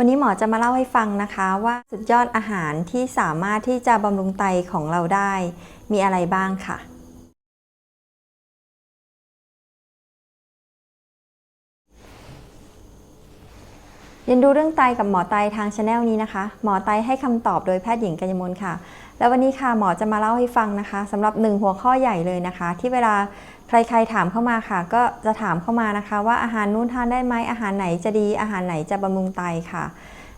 วันนี้หมอจะมาเล่าให้ฟังนะคะว่าสุดยอดอาหารที่สามารถที่จะบำรุงไตของเราได้ มีอะไรบ้างค่ะ เรียนดูเรื่องไตกับหมอไตทางช anel นี้นะคะ หมอไตให้คำตอบโดยแพทย์หญิงกัญญมลค่ะ แล้ววันนี้ค่ะหมอจะมาเล่าให้ฟังนะคะสำหรับหนึ่งหัวข้อใหญ่เลยนะคะ ที่เวลาใครๆถามเข้ามาค่ะ ก็จะถามเข้ามานะคะ ว่าอาหารนู้นทานได้ไหมอาหารไหนจะดีอาหารไหนจะบำรุงไตค่ะ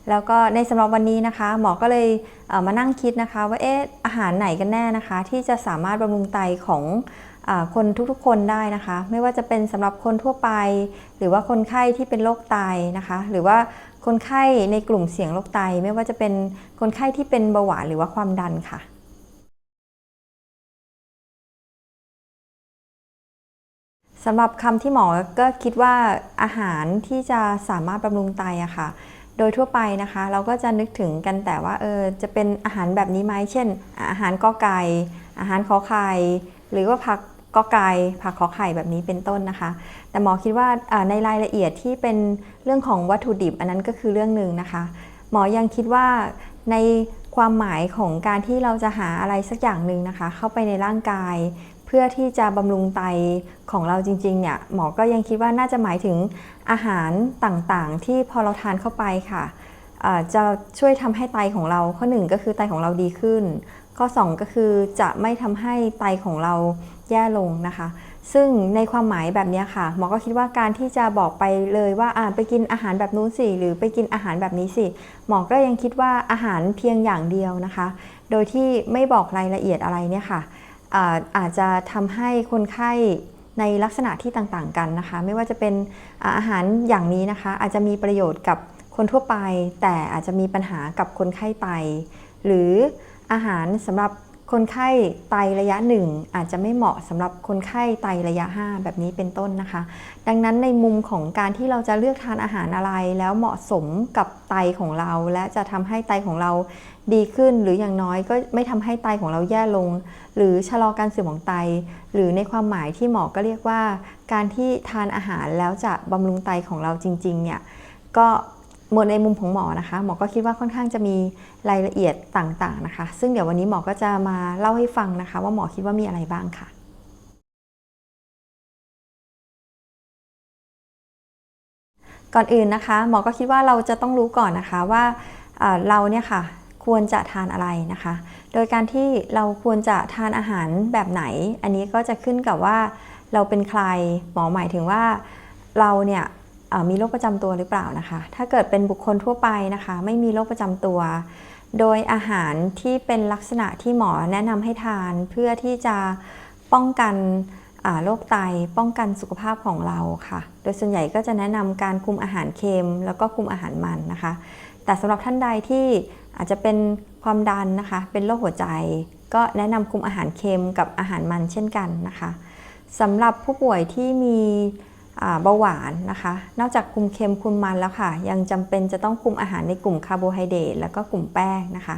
แล้วก็ในสำหรับวันนี้นะคะ หมอก็เลยเมานั่งคิดนะคะ ว่าเอ๊ะอาหารไหนกันแน่นะคะ ที่จะสามารถบำรุงไตของคนทุกๆคนได้นะคะ ไม่ว่าจะเป็นสำหรับคนทั่วไป หรือว่าคนไข้ที่เป็นโรคไตนะคะ หรือว่า คนไข้ในกลุ่มเสี่ยงโรคไต ไม่ว่าจะเป็นคนไข้ที่เป็นเบาหวานหรือว่าความดันค่ะสำหรับคำที่หมอก็คิดว่าอาหารที่จะสามารถบำรุงไตอะค่ะ โดยทั่วไปนะคะ เราก็จะนึกถึงกันแต่ว่าเออจะเป็นอาหารแบบนี้ไหมเช่น อาหารกอไก่อาหารขอไข่หรือว่าผัก กอไก่ผักขอไข่แบบนี้เป็นต้นนะคะ แต่หมอคิดว่าในรายละเอียดที่เป็นเรื่องของวัตถุดิบอันนั้นก็คือเรื่องหนึ่งนะคะ หมอยังคิดว่าในความหมายของการที่เราจะหาอะไรสักอย่างหนึ่งนะคะ เข้าไปในร่างกาย เพื่อที่จะบำรุงไตของเราจริงๆเนี่ยหมอก็ยังคิดว่าน่าจะหมายถึงอาหารต่างๆ ที่พอเราทานเข้าไปค่ะจะช่วยทำให้ไตของเราข้อหนึ่งก็คือไตของเราดีขึ้น ข้อ 2 ก็คือจะไม่ทำให้ไตของเรา แย่ลงนะคะ ซึ่งในความหมายแบบนี้ค่ะหมอก็คิดว่าการที่จะบอกไปเลยว่าอ่าไปกินอาหารแบบนู้นสิหรือไปกินอาหารแบบนี้สิหมอก็ยังคิดว่าอาหารเพียงอย่างเดียวนะคะ โดยที่ไม่บอกรายละเอียดอะไรเนี่ยค่ะอาอาจจะทำให้คนไข้ในลักษณะที่ต่างๆกันนะคะ ไม่ว่าจะเป็นอาหารอย่างนี้นะคะ อาจจะมีประโยชน์กับคนทั่วไป แต่อาจจะมีปัญหากับคนไข้ไต หรืออาหารสำหรับ คนไข้ไตระยะหนึ่งอาจจะไม่เหมาะสำหรับคนไข้ไตระยะ 5 แบบนี้เป็นต้นนะคะ ดังนั้นในมุมของการที่เราจะเลือกทานอาหารอะไร แล้วเหมาะสมกับไตของเรา และจะทำให้ไตของเราดีขึ้น หรืออย่างน้อยก็ไม่ทำให้ไตของเราแย่ลง หรือชะลอการเสื่อมของไต หรือในความหมายที่หมอก็เรียกว่า การที่ทานอาหารแล้วจะบำรุงไตของเราจริงๆเนี่ยก็ หมดในมุมของหมอนะคะ หมอก็คิดว่าค่อนข้างจะมีรายละเอียดต่างๆนะคะ ซึ่งเดี๋ยววันนี้หมอก็จะมาเล่าให้ฟังนะคะ ว่าหมอคิดว่ามีอะไรบ้างค่ะก่อนอื่นนะคะหมอก็คิดว่าเราจะต้องรู้ก่อนนะคะว่าเราเนี่ยค่ะควรจะทานอะไรนะคะ โดยการที่เราควรจะทานอาหารแบบไหน อันนี้ก็จะขึ้นกับว่าเราเป็นใครหมอหมายถึงว่าเราเนี่ย มีโรคประจำตัวหรือเปล่านะคะ ถ้าเกิดเป็นบุคคลทั่วไปนะคะ ไม่มีโรคประจำตัว โดยอาหารที่เป็นลักษณะที่หมอแนะนำให้ทาน เพื่อที่จะป้องกันโรคไตป้องกันสุขภาพของเราค่ะ โดยส่วนใหญ่ก็จะแนะนำการคุมอาหารเค็ม แล้วก็คุมอาหารมันนะคะ แต่สำหรับท่านใดที่อาจจะเป็นความดันนะคะ เป็นโรคหัวใจ ก็แนะนำคุมอาหารเค็มกับอาหารมันเช่นกันนะคะสำหรับผู้ป่วยที่มี เบาหวานนะคะ นอกจากคุมเค็มคุมมันแล้วค่ะ ยังจำเป็นจะต้องคุมอาหารในกลุ่มคาร์โบไฮเดรตแล้วก็กลุ่มแป้งนะคะ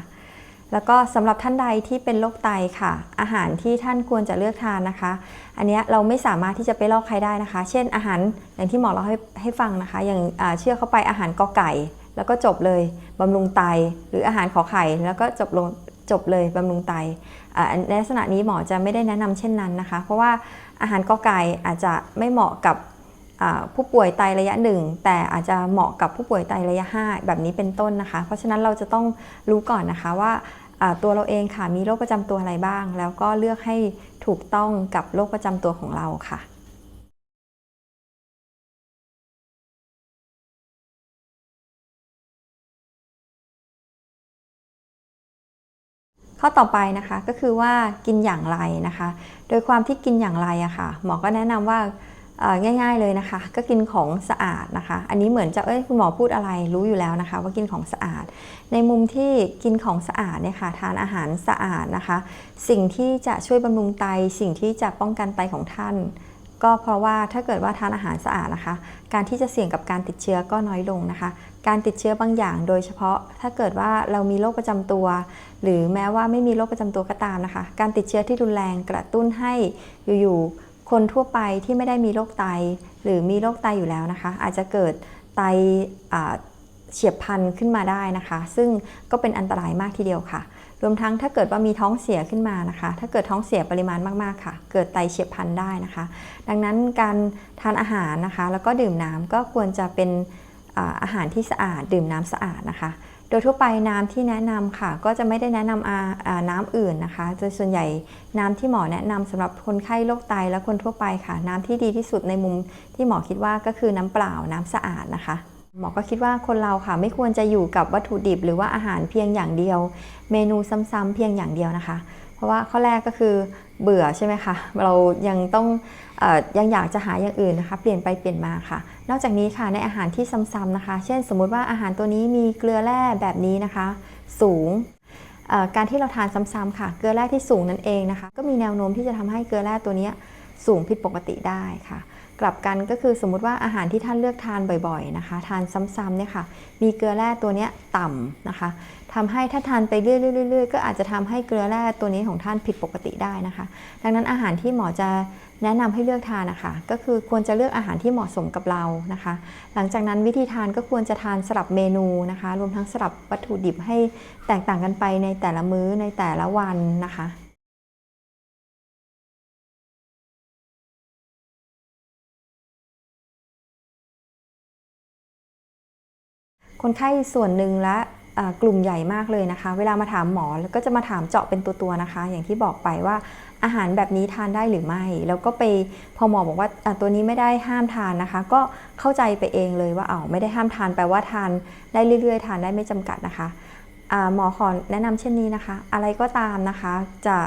แล้วก็สำหรับท่านใดที่เป็นโรคไตค่ะ อาหารที่ท่านควรจะเลือกทานนะคะ อันนี้เราไม่สามารถที่จะไปลอกใครได้นะคะ เช่นอาหารอย่างที่หมอเราให้ให้ฟังนะคะ อย่างเชื่อเข้าไปอาหารกอไก่ แล้วก็จบเลยบำรุงไต หรืออาหารขอไข่แล้วก็จบลงจบเลยบำรุงไตในลักษณะนี้หมอจะไม่ได้แนะนำเช่นนั้นนะคะ เพราะว่าอาหารกอไก่อาจจะไม่เหมาะกับ ผู้ป่วยไตระยะหนึ่งแต่อาจจะเหมาะกับผู้ป่วยไตระยะ 5 แบบนี้เป็นต้นนะคะ เพราะฉะนั้นเราจะต้องรู้ก่อนนะคะว่าตัวเราเองค่ะมีโรคประจำตัวอะไรบ้าง แล้วก็เลือกให้ถูกต้องกับโรคประจำตัวของเราค่ะข้อต่อไปนะคะก็คือว่ากินอย่างไรนะคะ โดยความที่กินอย่างไรอะค่ะหมอก็แนะนำว่า ง่ายๆเลยนะคะ ก็กินของสะอาดนะคะ อันนี้เหมือนจะเอ้ยคุณหมอพูดอะไรรู้อยู่แล้วนะคะ ว่ากินของสะอาด ในมุมที่กินของสะอาดเนี่ยค่ะทานอาหารสะอาดนะคะ สิ่งที่จะช่วยบำรุงไต สิ่งที่จะป้องกันไตของท่าน ก็เพราะว่าถ้าเกิดว่าทานอาหารสะอาดนะคะ การที่จะเสี่ยงกับการติดเชื้อก็น้อยลงนะคะ การติดเชื้อบางอย่าง โดยเฉพาะถ้าเกิดว่าเรามีโรคประจำตัว หรือแม้ว่าไม่มีโรคประจำตัวก็ตามนะคะ การติดเชื้อที่รุนแรงกระตุ้นให้อยู่ๆ คนทั่วไปที่ไม่ได้มีโรคไต หรือมีโรคไตอยู่แล้วนะคะ อาจจะเกิดไตเฉียบพลันขึ้นมาได้นะคะ ซึ่งก็เป็นอันตรายมากทีเดียวค่ะ รวมทั้งถ้าเกิดว่ามีท้องเสียขึ้นมานะคะ ถ้าเกิดท้องเสียปริมาณมากๆค่ะ เกิดไตเฉียบพลันได้นะคะ ดังนั้นการทานอาหารนะคะ แล้วก็ดื่มน้ำก็ควรจะเป็นอาหารที่สะอาดดื่มน้ำสะอาดนะคะ ดยทั่วไปน้ำที่แนะนำค่ะ ก็จะไม่ได้แนะนำอาน้ำอื่นนะคะโดยส่วนใหญ่น้ำที่หมอแนะนำสำหรับคนไข้โรคไตและคนทั่วไปค่ะ น้ำที่ดีที่สุดในมุมที่หมอคิดว่าก็คือน้ำเปล่าน้ำสะอาดนะคะหมอก็คิดว่าคนเราค่ะ ไม่ควรจะอยู่กับวัตถุดิบหรือว่าอาหารเพียงอย่างเดียว เมนูซ้ำๆเพียงอย่างเดียวนะคะ ราะว่าข้อแรกก็คือเบื่อใช่ไหมคะเรายังต้องอยังอยากจะหาอย่างอื่นนะคะเปลี่ยนไปเปลี่ยนมาค่ะ นอกจากนี้ค่ะในอาหารที่ซ้ำๆนะคะ เช่นสมมุติว่าอาหารตัวนี้มีเกลือแร่แบบนี้นะคะ สูงการที่เราทานซ้ำๆค่ะ เกลือแร่ที่สูงนั่นเองนะคะ ก็มีแนวโน้มที่จะทำให้เกลือแร่ตัวนี้สูงผิดปกติได้ค่ะ กลับกันก็คือสมมุติว่าอาหารที่ท่านเลือกทานบ่อยๆนะคะ ทานซ้ำๆเนี่ยค่ะ มีเกลือแร่ตัวนี้ต่ำนะคะทำให้ถ้าทานไปเรื่อยๆๆๆก็อาจจะทำให้เกลือแร่ตัวนี้ของท่านผิดปกติได้นะคะ ดังนั้นอาหารที่หมอจะแนะนำให้เลือกทานนะคะก็คือควรจะเลือกอาหารที่เหมาะสมกับเรานะคะ หลังจากนั้นวิธีทานก็ควรจะทานสลับเมนูนะคะ รวมทั้งสลับวัตถุดิบให้แตกต่างกันไปในแต่ละมื้อในแต่ละวันนะคะ คนไข้ส่วนหนึ่งและกลุ่มใหญ่มากเลยนะคะ เวลามาถามหมอแล้วก็จะมาถามเจาะเป็นตัวๆนะคะ อย่างที่บอกไปว่าอาหารแบบนี้ทานได้หรือไม่ แล้วก็ไปพอหมอบอกว่าตัวนี้ไม่ได้ห้ามทานนะคะ ก็เข้าใจไปเองเลยว่าเอาวไม่ได้ห้ามทานแปลว่าทานได้เรื่อยๆ ทานได้ไม่จำกัดนะคะหมอขอแนะนำเช่นนี้นะคะ อะไรก็ตามนะคะ จะ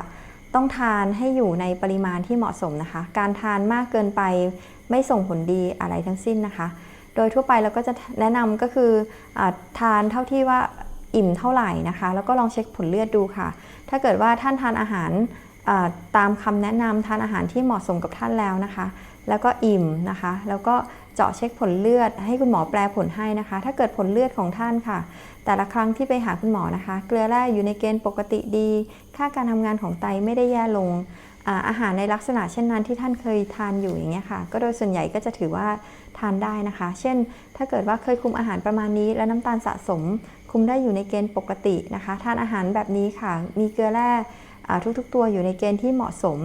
ต้องทานให้อยู่ในปริมาณที่เหมาะสมนะคะ การทานมากเกินไปไม่ส่งผลดีอะไรทั้งสิ้นนะคะ โดยทั่วไปเราก็จะแนะนำก็คืออทานเท่าที่ว่าอิ่มเท่าไหร่นะคะ แล้วก็ลองเช็คผลเลือดดูค่ะ ถ้าเกิดว่าท่านทานอาหารตามคำแนะนำทานอาหารที่เหมาะสมกับท่านแล้วนะคะ แล้วก็อิ่มนะคะ แล้วก็เจาะเช็คผลเลือด ให้คุณหมอแปลผลให้นะคะ ถ้าเกิดผลเลือดของท่านค่ะ แต่ละครั้งที่ไปหาคุณหมอนะคะ เกลือแร่อยู่ในเกณฑ์ปกติดี ค่าการทำงานของไตไม่ได้แย่ลง อาหารในลักษณะเช่นนั้นที่ท่านเคยทานอยู่อย่างเงี้ยค่ะ ก็โดยส่วนใหญ่ก็จะถือว่าทานได้นะคะ เช่น ถ้าเกิดว่าเคยคุมอาหารประมาณนี้ และน้ำตาลสะสม คุมได้อยู่ในเกณฑ์ปกตินะคะ ทานอาหารแบบนี้ค่ะ มีเกลือแร่ทุกๆ ตัวอยู่ในเกณฑ์ที่เหมาะสม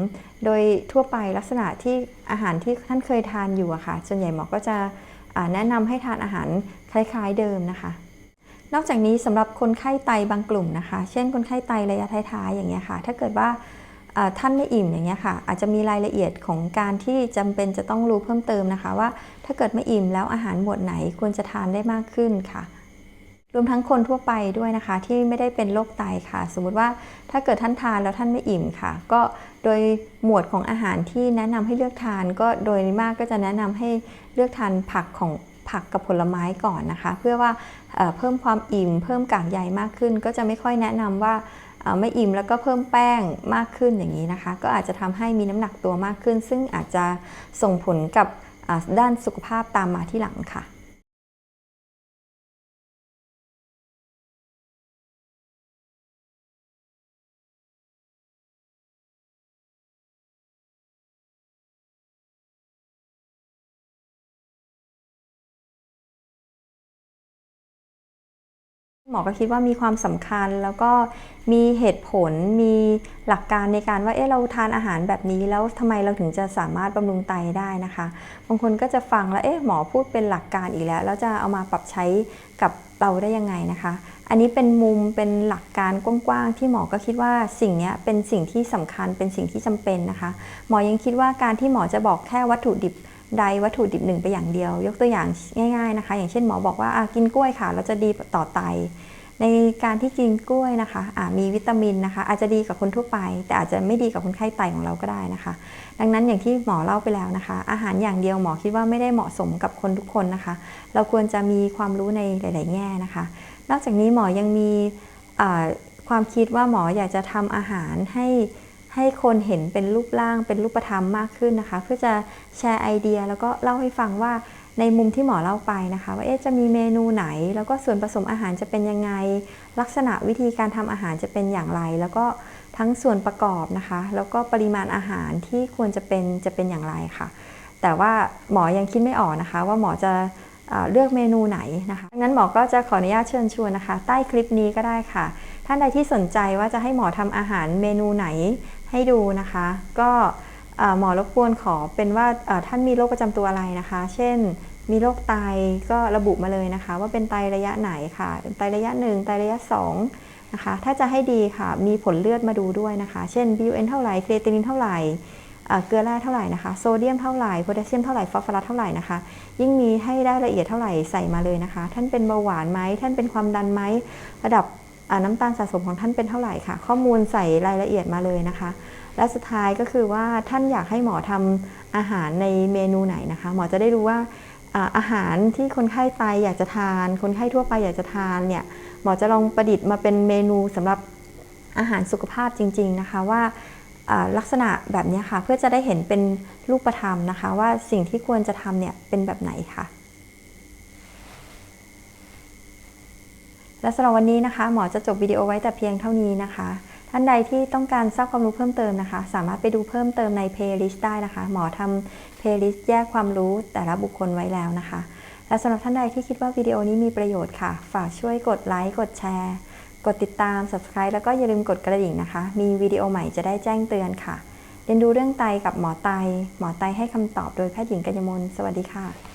โดยทั่วไปลักษณะที่อาหารที่ท่านเคยทานอยู่อะค่ะ ส่วนใหญ่หมอก็จะแนะนำให้ทานอาหารคล้ายๆเดิมนะคะนอกจากนี้สำหรับคนไข้ไตบางกลุ่มนะคะ เช่นคนไข้ไตระยะท้ายๆอย่างเงี้ยค่ะ ถ้าเกิดว่า ท่านไม่อิ่มอย่างเงี้ยค่ะ อาจจะมีรายละเอียดของการที่จำเป็นจะต้องรู้เพิ่มเติมนะคะ ว่าถ้าเกิดไม่อิ่มแล้วอาหารหมวดไหนควรจะทานได้มากขึ้นค่ะ รวมทั้งคนทั่วไปด้วยนะคะ ที่ไม่ได้เป็นโรคไตค่ะ สมมุติว่าถ้าเกิดท่านทานแล้วท่านไม่อิ่มค่ะ ก็โดยหมวดของอาหารที่แนะนำให้เลือกทาน ก็โดยมากก็จะแนะนำให้เลือกทานผักของผักกับผลไม้ก่อนนะคะ เพื่อว่าเพิ่มความอิ่ม เพิ่มกากใยมากขึ้น ก็จะไม่ค่อยแนะนำว่า ไม่อิ่มแล้วก็เพิ่มแป้งมากขึ้นอย่างนี้นะคะ ก็อาจจะทำให้มีน้ำหนักตัวมากขึ้น ซึ่งอาจจะส่งผลกับด้านสุขภาพตามมาที่หลังค่ะ หมอก็คิดว่ามีความสำคัญแล้วก็มีเหตุผลมีหลักการในการว่าเอ๊ะเราทานอาหารแบบนี้แล้วทำไมเราถึงจะสามารถบำรุงไตได้นะคะบางคนก็จะฟังแล้วเอ๊ะหมอพูดเป็นหลักการอีกแล้วแล้วจะเอามาปรับใช้กับเราได้ยังไงนะคะ อันนี้เป็นมุมเป็นหลักการกว้างๆที่หมอก็คิดว่าสิ่งนี้เป็นสิ่งที่สำคัญเป็นสิ่งที่จำเป็นนะคะ หมอยังคิดว่าการที่หมอจะบอกแค่วัตถุดิบ ใดวัตถุดิบหนึ่งไปอย่างเดียว ยกตัวอย่างง่ายๆนะคะ อย่างเช่นหมอบอกว่ากินกล้วยค่ะ เราจะดีต่อไต ในการที่กินกล้วยนะคะะมีวิตามินนะคะ อาจจะดีกับคนทั่วไป แต่อาจจะไม่ดีกับคนไข้ไตของเราก็ได้นะคะ ดังนั้นอย่างที่หมอเล่าไปแล้วนะคะ อาหารอย่างเดียวหมอคิดว่าไม่ได้เหมาะสมกับคนทุกคนนะคะ เราควรจะมีความรู้ในหลาย ๆ แง่นะคะ นอกจากนี้หมอยังมีความคิดว่าหมออยากจะทำอาหารให้ ให้คนเห็นเป็นรูปร่างเป็นรูปธรรมมากขึ้นนะคะ เพื่อจะแชร์ไอเดียแล้วก็เล่าให้ฟังว่าในมุมที่หมอเล่าไปนะคะ ว่าเอ๊ะจะมีเมนูไหน แล้วก็ส่วนผสมอาหารจะเป็นยังไง ลักษณะวิธีการทำอาหารจะเป็นอย่างไร แล้วก็ทั้งส่วนประกอบนะคะ แล้วก็ปริมาณอาหารที่ควรจะเป็นจะเป็นอย่างไรค่ะ แต่ว่าหมอยังคิดไม่ออกนะคะ ว่าหมอจะเลือกเมนูไหนนะคะงั้นหมอก็จะขออนุญาตเชิญชวนนะคะ ใต้คลิปนี้ก็ได้ค่ะ ท่านใดที่สนใจว่าจะให้หมอทำอาหารเมนูไหน ให้ดูนะคะ ก็หมอรบกวนขอเป็นว่าท่านมีโรคประจำตัวอะไรนะคะ เช่น มีโรคไตก็ระบุมาเลยนะคะ ว่าเป็นไตระยะไหนค่ะเป็นไตระยะ1ไตระยะ2นะคะ ถ้าจะให้ดีค่ะ มีผลเลือดมาดูด้วยนะคะ เช่น BUN เท่าไหร่ครีตินินเท่าไหร่เกลือแร่เท่าไหร่นะคะ โซเดียมเท่าไหร่ โพแทสเซียมเท่าไหร่ ฟอสฟอรัสเท่าไหร่นะคะ ยิ่งมีให้ได้ละเอียดเท่าไหร่ใส่มาเลยนะคะ ท่านเป็นเบาหวานไหม ท่านเป็นความดันไหม ระดับ น้ำตาลสะสมของท่านเป็นเท่าไหร่ค่ะ ข้อมูลใส่รายละเอียดมาเลยนะคะ และสุดท้ายก็คือว่าท่านอยากให้หมอทำอาหารในเมนูไหนนะคะ หมอจะได้รู้ว่าอาหารที่คนไข้ไตอยากจะทาน คนไข้ทั่วไปอยากจะทานเนี่ยหมอจะลองประดิษฐ์มาเป็นเมนูสำหรับอาหารสุขภาพจริง ๆนะคะว่าลักษณะแบบนี้ค่ะ เพื่อจะได้เห็นเป็นรูปธรรมนะคะ ว่าสิ่งที่ควรจะทำเนี่ยเป็นแบบไหนค่ะ และสำหรับวันนี้นะคะ หมอจะจบวิดีโอไว้แต่เพียงเท่านี้นะคะ ท่านใดที่ต้องการทราบความรู้เพิ่มเติมนะคะ สามารถไปดูเพิ่มเติมใน playlist ได้นะคะ หมอทำ playlist แยกความรู้แต่ละบุคคลไว้แล้วนะคะ และสำหรับท่านใดที่คิดว่าวิดีโอนี้มีประโยชน์ค่ะ ฝากช่วยกดไลค์กดแชร์ กดติดตาม subscribe แล้วก็อย่าลืมกดกระดิ่งนะคะ มีวิดีโอใหม่จะได้แจ้งเตือนค่ะเรียนดูเรื่องไตกับหมอไต หมอไตให้คำตอบโดยแพทย์หญิงกัญญมล สวัสดีค่ะ